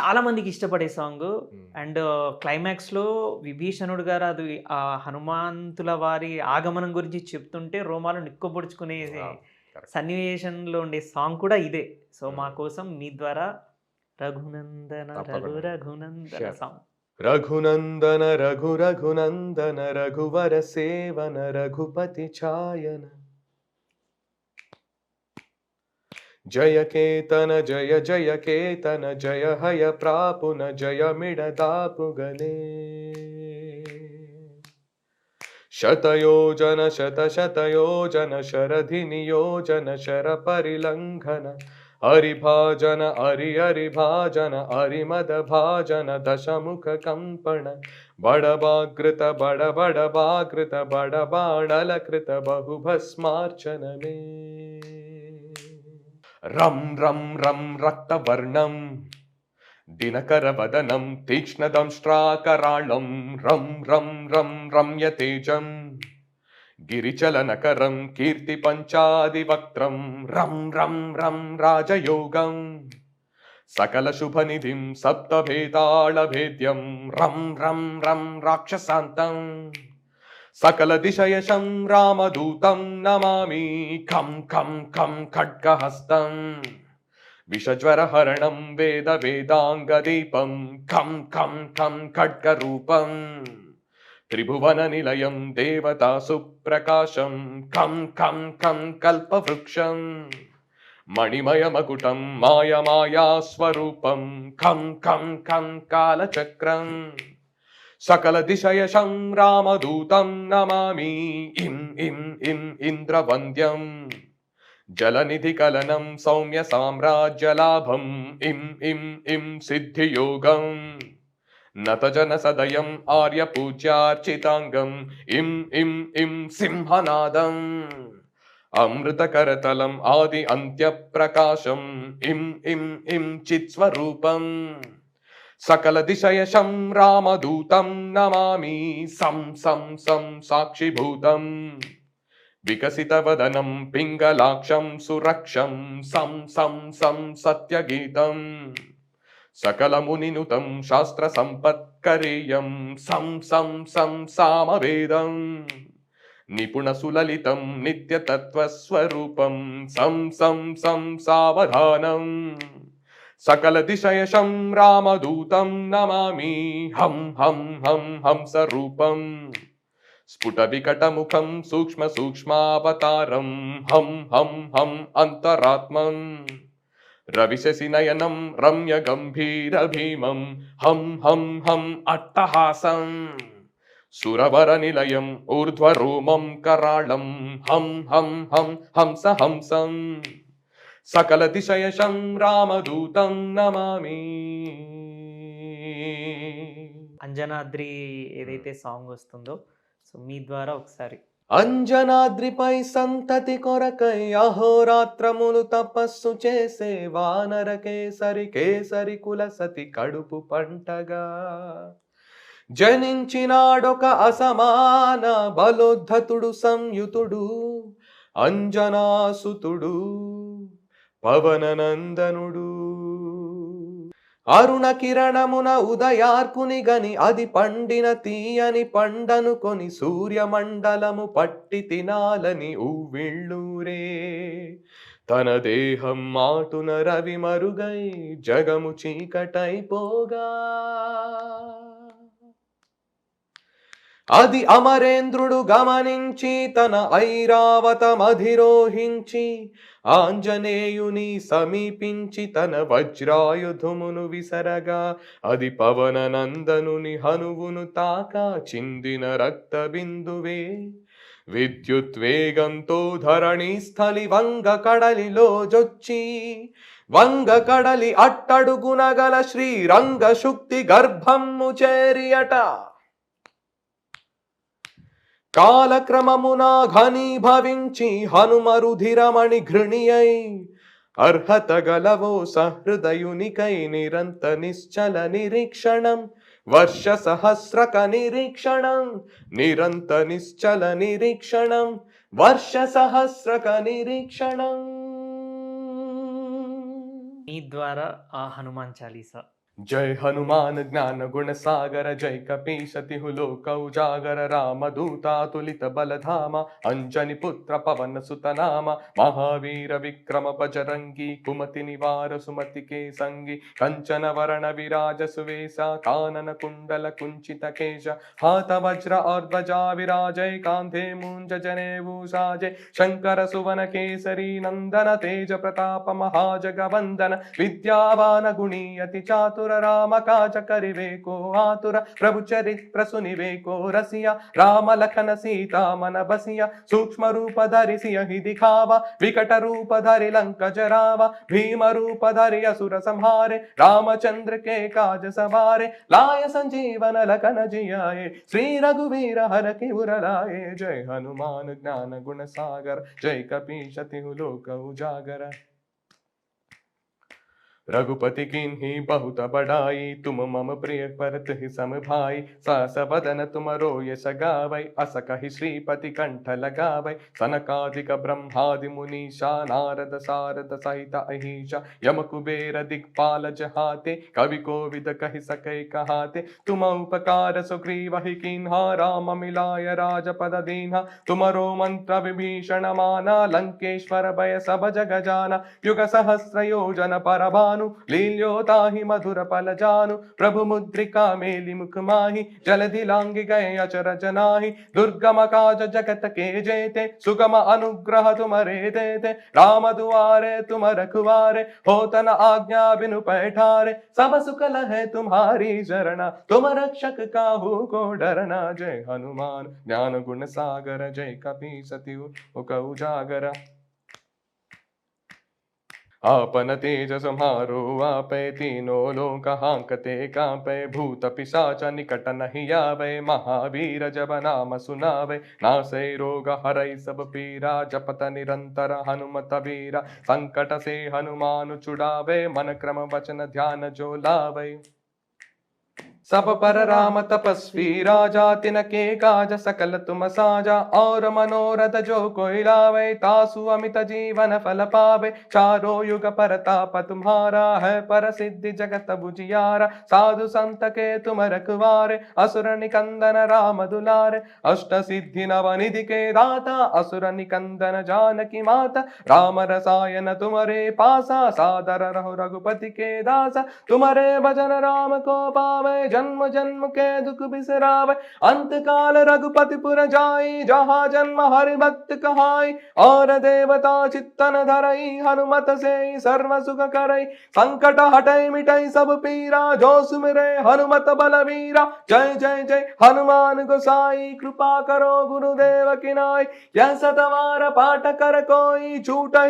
చాలా మందికి ఇష్టపడే సాంగ్ అండ్ క్లైమాక్స్లో విభీషణుడు గారు అది ఆ హనుమంతుల వారి ఆగమనం గురించి చెప్తుంటే రోమాలు నిక్కబొడుచుకునే. సన్నివేశంలో ఉండే సాంగ్ కూడా ఇదే సో మా. కోసం మీ ద్వారా రఘునందన రఘు. రఘునందన. సాంగ్ రఘునందన రఘు రఘునందన రఘువర సేవన రఘుపతి ఛాయన जय केतन जय जय केतन जय हय प्रापुन जय मिडदापुगले शतयोजन शतशतयोजन शरधिनियोजन शरपरिलङ्घन हरिभाजन हरिहरिभाजन हरिमदभाजन दशमुखकम्पण बडबाकृत बडबडबाकृत बडबाणलकृत बहुभस्मार्चन मे। రం రం రం రక్తవర్ణం. దినకరవదనం తీక్ష్ణదంష్ట్రాకరాళం. రం రం రం రమ్యతేజం. గిరిచలనకరం కీర్తి పంచాదివక్త్రం రం రం రం రాజయోగం. సకల శుభనిధిం సప్తభేతాళభేద్యం. రం రం రం రాక్షసాంతం. సకల దిశయ సంరామదూతం నమామి. ఖం ఖం ఖం ఖడ్గహస్తం. విషజ్వరహరణం వేద వేదాంగదీపం ఖం ఖం ఖం ఖడ్గరూపం. త్రిభువన నిలయం దేవతా సుప్రకాశం. ఖం ఖం ఖం కల్పవృక్షం. మణిమయమకుటం మాయమాయా స్వరూపం. ఖం ఖం ఖం కాలచక్రం. सकलदिशयशं रामदूतं नमामि। इं इं इं इन्द्रवन्द्यम्। जलनिधिकलनं सौम्यसाम्राज्यलाभम् इं इं इं सिद्धियोगम्। नतजनसदयम् आर्यपूज्यार्चिताङ्गम्। इं इं इं सिंहनादम्। अमृतकरतलम् आदि अन्त्यप्रकाशम्। इं इं इं चित्स्वरूपम्। సకల దిశయశం రామదూతం నమామి సం సం సం సాక్షిభూతం. వికసితవదనం పింగళాక్షం సురక్షం సం సం సం సత్యగీతం. సకలమునినుతం శాస్త్ర సంపత్కరేయం సం సం సం సామవేదం. నిపుణ సులలితం నిత్యతత్వస్వరూపం సం సం సం సావధానం. सकलदिशयशं रामदूतं नमामि। हं हं हं हंसरूपम् स्फुटविकटमुखं सूक्ष्मसूक्ष्मावतारं हं हं हं अन्तरात्मम् रविशशिनयनं रम्यगम्भीरभीमं हं हं हं अट्टहासम्। सुरवरनिलयम् ऊर्ध्वरोमं कराळं हं हं हं हंस हंसम् సకల దిశయశం రామదూతం నమామి. అంజనాద్రి ఏదైతే సాంగ్ వస్తుందో సో మీ ద్వారా ఒకసారి. అంజనాద్రిపై సంతతి కొరకై అహోరాత్రములు తపస్సు చేసే వానర కేసరి కేసరి కుల సతి కడుపు పంటగా. జనించినాడొక అసమాన బలోద్ధతుడు సంయుతుడు అంజనాసుతుడు. పవననందనుడు. అరుణ కిరణమున ఉదయార్కుని గని అది పండిన తీయని పండనుకొని సూర్యమండలము పట్టి తినాలని ఊవిళ్ళూరే తన దేహం మాటున రవి మరుగై జగము చీకటైపోగా అది అమరేంద్రుడు గమనించి తన ఐరావతమధిరోహించి ఆంజనేయుని సమీపించి తన వజ్రాయుధమును విసరగా అది పవన నందనుని హనువును తాక చిందిన రక్త బిందువే విద్యుద్వేగంతో ధరణి స్థలి వంగ కడలిలో జొచ్చి వంగ కడలి అట్టడుగునగల శ్రీరంగ శుక్తి గర్భమ్ము చేరియట. కాలక్రమమున ఘనీభవించి హనుమరుధిరమణి ఘృణియై అర్హత గలవో సహృదయునికై నిరంత నిశ్చల నిరీక్షణం వర్ష సహస్రక నిరీక్షణం నిరంత నిశ్చల నిరీక్షణం వర్ష సహస్రక నిరీక్షణం. నీ ద్వారా ఆ హనుమాన్ చాలీసా. जय हनुमान ज्ञान गुण सागर, जय कपीश तिहु लोक उजागर राम दूता तुलित बल धामा अंजनी पुत्र पवन सुत नामा, महावीर विक्रम बजरंगी, कुमति निवार सुमति के संगी, कंचन वरण विराज सुवेशा, कानन कुंडल कुंचित केश, हाथ वज्र और ध्वजा विराजय कांधे मुंज जने भूषाजय शंकर सुवन केसरी नंदन, तेज प्रताप महाजगवंदन, विद्यावान गुणी अति चातुर ಆತುರ ರಾಮ ಕಾಜ ಕರಿಬೇಕೋ ಆತುರ ಪ್ರಭು ಚರಿತ್ರ ಸುನಿಬೇಕೋ ರಸಿಯ ರಾಮ ಲಖನ ಸೀತಾ ಬಸಿಯ ಸೂಕ್ಷ್ಮ ರೂಪ ಧರಿಸಿಯ ಹಿದಿಖಾವ ವಿಕಟ ರೂಪ ಧರಿ ಲಂಕಜ ರಾವ ಭೀಮ रूप धरि असुर संहारे, रामचंद्र के काज सवारे, लाय संजीवन लखन जियाए, श्री रघुवीर हर की उर जय हनुमान ज्ञान गुण सागर, जय कपी शति लोक उजागर। रघुपति किन्ही बहुत बड़ाई तुम मम प्रिय परत ही सम भाई सास वदन तुम रोय सगावै अस कहि श्रीपति कंठ लगावै। सनकादिक ब्रह्मादि मुनीषा, नारद सारद सहित अहिषा। यम कुबेर दिक्पाल जहाते, कवि कोविद कहि सकै कहाते। तुम उपकार सुग्रीव ही किन्हा, राम मिलाय राजपद दीन्हा। तुमरो मंत्र विभीषण माना, लंकेश्वर भय सब जग जाना। युग सहस्र योजन परभानु लील्योताहि मधुर फल जानु। प्रभु मुद्रिका मेलि मुख माहि जलधि लांघि गए अचर जनाहि दुर्गम काज जगत के जेते सुगम अनुग्रह तुमरे देते राम दुआरे तुम रखवारे होतन आज्ञा बिनु पैठारे सब सुख लहै तुम्हारी शरण तुम रक्षक काहू को डरना जय हनुमान। ज्ञान गुण सागर जय कपी सत्यु उजागर आपन तेज समारो आपै तीनों लोक हांकते कांपै। भूत पिशाच निकट नहीं आवे, महावीर जब नाम सुनावे। नासै रोग हरै सब पीरा, जपत निरंतर हनुमत वीरा। संकट से हनुमान चुड़ावे मन क्रम वचन ध्यान जो लावे। सब पर राम तपस्वी राजा तिनके काज सकल तुम साजा और मनोरथ जो कोई लावे तासु अमित जीवन फल पावे चारों युग परताप तुम्हारा है पर सिद्धि जगत बुझियारा साधु संत के तुम रखवारे असुर निकंदन राम दुलारे अष्ट सिद्धि नव निधि के दाता असुर निकंदन जानकी माता राम रसायन तुम्हारे पासा सादर रहो रघुपति के दासा तुम्हारे भजन राम को पावे जन्म जन्म के दुख बिसरावे। अंत काल रघुपति पुर जाई, जहाँ जन्म हरि भक्त कहाई। और देवता चित्तन धरई, हनुमत से सर्व सुख करई। संकट हटई, मिटई सब पीरा, जो सुमिरे हनुमत बलवीरा। जय जय जय, हनुमान गोसाई, कृपा करो गुरुदेव की नाई यह सतवार पाठ कर कोई छूट